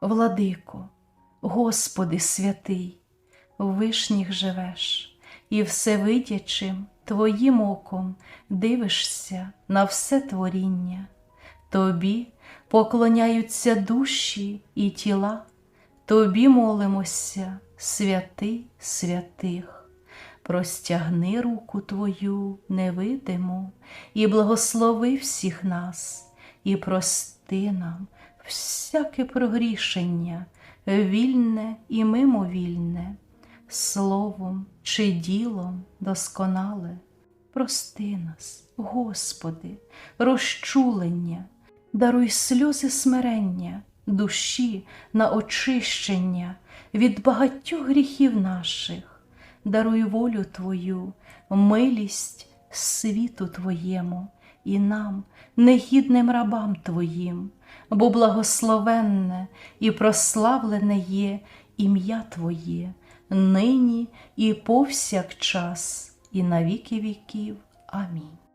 Владико, Господи святий, в вишніх живеш, і всевидячим Твоїм оком дивишся на все творіння. Тобі поклоняються душі і тіла, Тобі молимося, святий святих. Простягни руку Твою невидиму і благослови всіх нас, і прости нам всяке прогрішення, вільне і мимовільне, словом чи ділом досконале. Прости нас, Господи, розчулення, даруй сльози смирення, душі на очищення від багатьох гріхів наших, даруй волю Твою, милість світу Твоєму і нам, негідним рабам Твоїм, бо благословенне і прославлене є ім'я Твоє, нині і повсякчас, і на віки віків. Амінь.